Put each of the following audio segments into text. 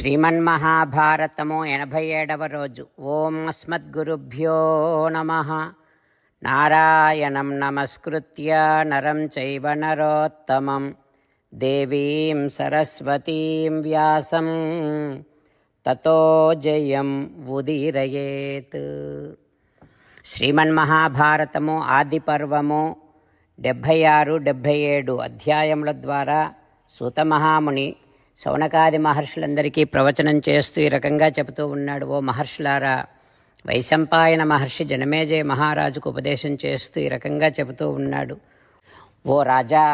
శ్రీమన్మహాభారతము ఎనభై ఏడవ రోజు. ఓం అస్మద్గురుభ్యో నమ. నారాయణం నమస్కృత్య నరం చైవ నరోత్తమం. దేవీం సరస్వతీం వ్యాసం. తతో జయం ఉదీరయేత్. శ్రీమన్మహాభారతము ఆది పర్వము డెబ్భై ఆరు డెబ్భై ఏడు అధ్యాయముల ద్వారా సూతమహాముని శౌనకాది మహర్షులందరికీ ప్రవచనం చేస్తూ ఈ రకంగా చెబుతూ ఉన్నాడు ఓ మహర్షులారా వైశంపాయన మహర్షి జనమేజయ మహారాజుకు ఉపదేశం చేస్తూ ఈ రకంగా చెబుతూ ఉన్నాడు. ఓ రాజా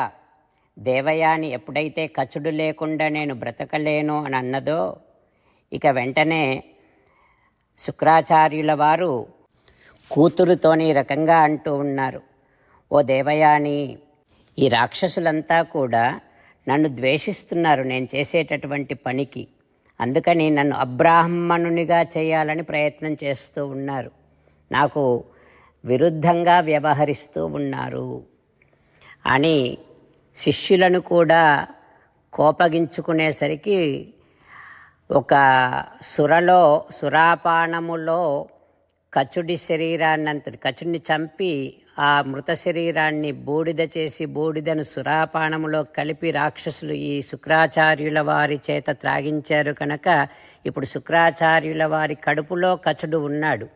దేవయాని ఎప్పుడైతే కచుడు లేకుండా నేను బ్రతకలేను అని అన్నదో ఇక వెంటనే శుక్రాచార్యుల వారు కూతురుతోని ఈ రకంగా అంటూ ఉన్నారు. ఓ దేవయాని ఈ రాక్షసులంతా కూడా నన్ను ద్వేషిస్తున్నారు నేను చేసేటటువంటి పనికి. అందుకని నన్ను అబ్రాహ్మణునిగా చేయాలని ప్రయత్నం చేస్తూ ఉన్నారు. నాకు విరుద్ధంగా వ్యవహరిస్తూ ఉన్నారు. అని శిష్యులను కూడా కోపగించుకునేసరికి ఒక సురలో సురాపానములో కచుడి శరీరాన్నంత కచుడిని చంపి ఆ మృత శరీరాన్ని బూడిద చేసి బూడిదను సురాపానములో కలిపి రాక్షసులు ఈ శుక్రాచార్యుల వారి చేత త్రాగించారు కనుక ఇప్పుడు శుక్రాచార్యుల వారి కడుపులో కచుడు ఉన్నాడు.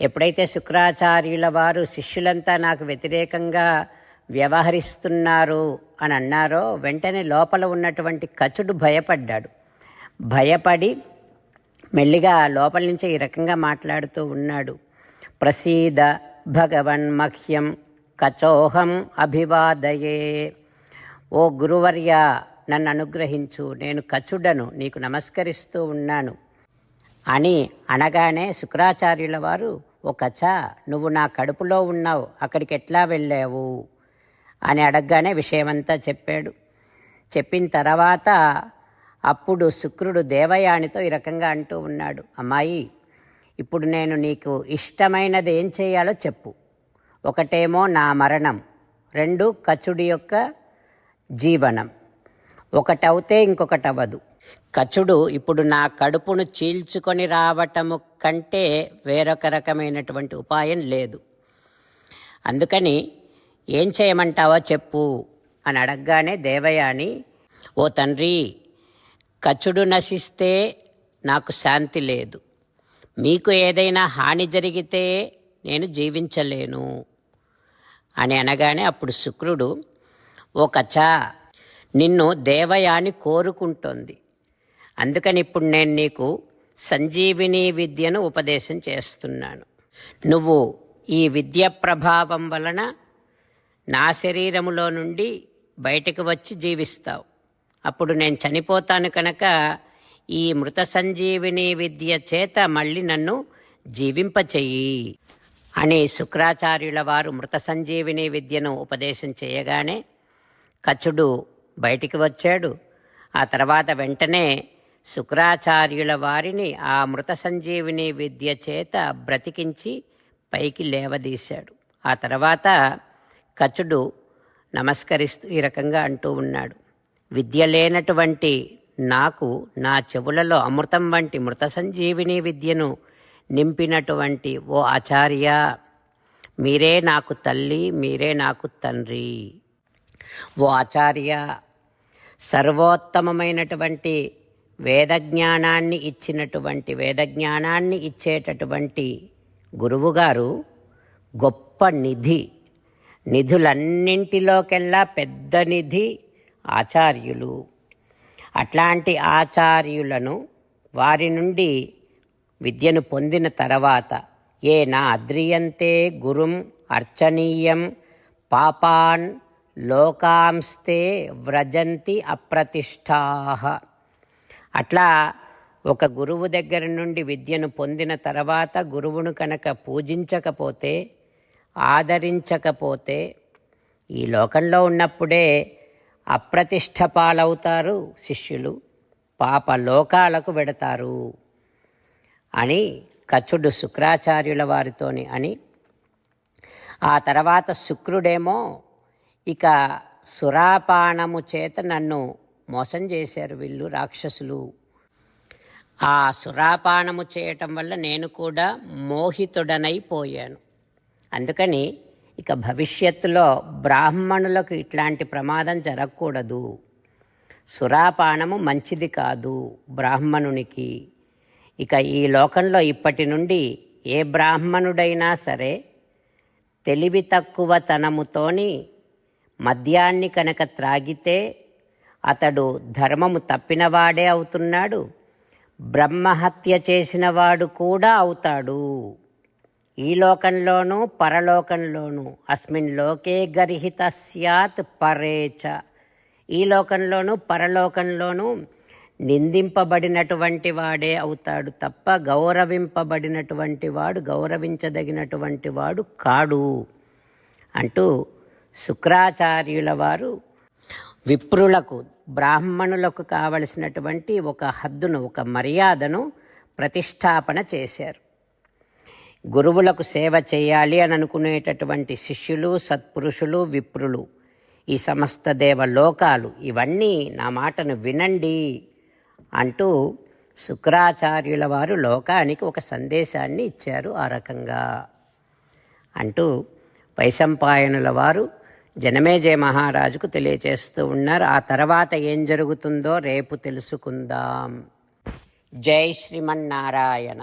ఎప్పుడైతే శుక్రాచార్యుల వారు శిష్యులంతా నాకు వ్యతిరేకంగా వ్యవహరిస్తున్నారు అని అన్నారో వెంటనే లోపల ఉన్నటువంటి కచుడు భయపడ్డాడు. భయపడి మెల్లిగా లోపల నుంచి ఈ రకంగా మాట్లాడుతూ ఉన్నాడు. ప్రసీద భగవన్ మహ్యం కచోహం అభివాదయే. ఓ గురువర్య నన్ను అనుగ్రహించు నేను కచుడను నీకు నమస్కరిస్తూ ఉన్నాను. అని అనగానే శుక్రాచార్యుల వారు ఓ కచ నువ్వు నా కడుపులో ఉన్నావు అక్కడికి ఎట్లా వెళ్ళావు? అని అడగగానే విషయమంతా చెప్పాడు. చెప్పిన తర్వాత అప్పుడు శుక్రుడు దేవయానితో ఈ రకంగా అంటూ ఉన్నాడు అమ్మాయి ఇప్పుడు నేను నీకు ఇష్టమైనది ఏం చేయాలో చెప్పు. ఒకటేమో నా మరణం రెండు కచుడి యొక్క జీవనం ఒకటవుతే ఇంకొకటి అవ్వదు కచుడు ఇప్పుడు నా కడుపును చీల్చుకొని రావటము కంటే వేరొక రకమైనటువంటి ఉపాయం లేదు. అందుకని ఏం చేయమంటావో చెప్పు అని అడగగానే దేవయాని ఓ తండ్రి కచుడు నశిస్తే నాకు శాంతి లేదు. మీకు ఏదైనా హాని జరిగితే నేను జీవించలేను. అని అనగానే అప్పుడు శుక్రుడు ఓ కచా నిన్ను దేవయాని కోరుకుంటోంది. అందుకని ఇప్పుడు నేను నీకు సంజీవిని విద్యను ఉపదేశం చేస్తున్నాను. నువ్వు ఈ విద్య ప్రభావం వలన నా శరీరములో నుండి బయటకు వచ్చి జీవిస్తావు. అప్పుడు నేను చనిపోతాను కనుక ఈ మృత సంజీవిని విద్య చేత మళ్ళీ నన్ను జీవింపచెయ్యి అని శుక్రాచార్యుల వారు మృత సంజీవిని విద్యను ఉపదేశం చేయగానే కచుడు బయటికి వచ్చాడు. ఆ తర్వాత వెంటనే శుక్రాచార్యుల వారిని ఆ మృత సంజీవిని విద్య చేత బ్రతికించి పైకి లేవదీశాడు. ఆ తర్వాత కచుడు నమస్కరిస్తూ ఈ రకంగా అంటూ ఉన్నాడు. విద్య లేనటువంటి నాకు నా చెవులలో అమృతం వంటి మృత సంజీవిని విద్యను నింపినటువంటి ఓ ఆచార్య. మీరే నాకు తల్లి మీరే నాకు తండ్రి. ఓ ఆచార్య సర్వోత్తమమైనటువంటి వేదజ్ఞానాన్ని ఇచ్చినటువంటి వేదజ్ఞానాన్ని ఇచ్చేటటువంటి గురువుగారు గొప్ప నిధి. నిధులన్నింటిలోకెల్లా పెద్ద నిధి. ఆచార్యులు. అట్లాంటి ఆచార్యులను వారి నుండి విద్యను పొందిన తర్వాత ఏ నా అద్రియంతే గురుం అర్చనీయం పాపాన్ లోకాంస్తే వ్రజంతి అప్రతిష్టా. అట్లా ఒక గురువు దగ్గర నుండి విద్యను పొందిన తర్వాత గురువును కనుక పూజించకపోతే ఆదరించకపోతే ఈ లోకంలో ఉన్నప్పుడే అప్రతిష్ట పాలవుతారు శిష్యులు పాప లోకాలకు వెడతారు అని కచుడు శుక్రాచార్యుల వారితోని అని. ఆ తర్వాత శుక్రుడేమో ఇక సురాపానము చేత నన్ను మోసం చేశారు వీళ్ళు రాక్షసులు. ఆ సురాపానము చేయటం వల్ల నేను కూడా మోహితుడనైపోయాను. అందుకని ఇక భవిష్యత్తులో బ్రాహ్మణులకు ఇట్లాంటి ప్రమాదం జరగకూడదు. సురాపానము మంచిది కాదు బ్రాహ్మణునికి. ఇక ఈ లోకంలో ఇప్పటి నుండి ఏ బ్రాహ్మణుడైనా సరే తెలివి తక్కువతనముతోని మద్యాన్ని కనుక త్రాగితే అతడు ధర్మము తప్పినవాడే అవుతున్నాడు. బ్రహ్మహత్య చేసినవాడు కూడా అవుతాడు. ఈ లోకంలోనూ పరలోకంలోనూ అస్మిన్ లోకే గర్హిత స్యాత్ పరేచ. ఈ లోకంలోనూ పరలోకంలోనూ నిందింపబడినటువంటి వాడే అవుతాడు తప్ప గౌరవింపబడినటువంటి వాడు గౌరవించదగినటువంటి వాడు కాడు అంటూ శుక్రాచార్యుల వారు విప్రులకు బ్రాహ్మణులకు కావలసినటువంటి ఒక హద్దును ఒక మర్యాదను ప్రతిష్టాపన చేశారు. గురువులకు సేవ చేయాలి అని అనుకునేటటువంటి శిష్యులు సత్పురుషులు విప్రులు ఈ సమస్త దేవలోకాలు ఇవన్నీ నా మాటను వినండి అంటూ శుక్రాచార్యుల వారు లోకానికి ఒక సందేశాన్ని ఇచ్చారు ఆ రకంగా అంటూ వైశంపాయనుల వారు జనమేజయ మహారాజుకు తెలియచేస్తూ ఉన్నారు. ఆ తర్వాత ఏం జరుగుతుందో రేపు తెలుసుకుందాం. జై శ్రీమన్నారాయణ.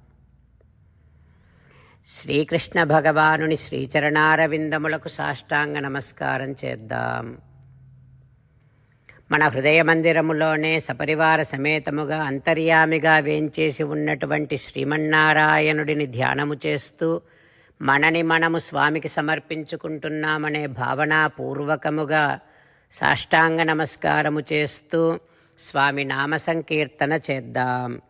శ్రీకృష్ణ భగవానుని శ్రీచరణారవిందములకు సాష్టాంగ నమస్కారం చేద్దాం. మన హృదయ మందిరములోనే సపరివార సమేతముగా అంతర్యామిగా వేంచేసి ఉన్నటువంటి శ్రీమన్నారాయణుడిని ధ్యానము చేస్తూ మనని మనము స్వామికి సమర్పించుకుంటున్నామనే భావనాపూర్వకముగా సాష్టాంగ నమస్కారము చేస్తూ స్వామి నామ సంకీర్తన చేద్దాం.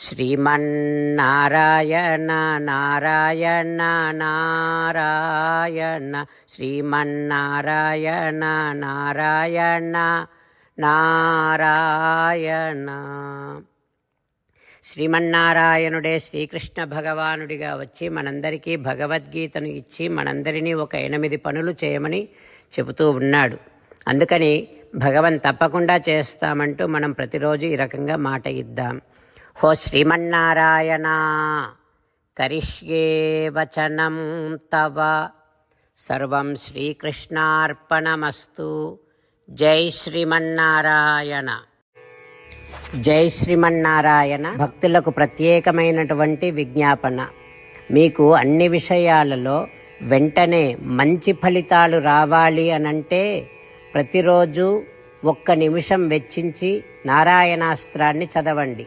శ్రీమన్నారాయణ నారాయణ నారాయణ శ్రీమన్నారాయణ నారాయణ నారాయణ. శ్రీమన్నారాయణుడే శ్రీకృష్ణ భగవానుడిగా వచ్చి మనందరికీ భగవద్గీతను ఇచ్చి మనందరినీ ఒక ఎనిమిది పనులు చేయమని చెబుతూ ఉన్నాడు. అందుకని భగవన్ తప్పకుండా చేస్తామంటూ మనం ప్రతిరోజు ఈ రకంగా మాట ఇద్దాం. హో శ్రీమన్నారాయణ. కరిష్యే వచనం తవ. సర్వం శ్రీకృష్ణార్పణమస్తు. జై శ్రీమన్నారాయణ. జై శ్రీమన్నారాయణ. భక్తులకు ప్రత్యేకమైనటువంటి విజ్ఞాపన. మీకు అన్ని విషయాలలో వెంటనే మంచి ఫలితాలు రావాలి అనంటే ప్రతిరోజు ఒక్క నిమిషం వెచ్చించి నారాయణాస్త్రాన్ని చదవండి.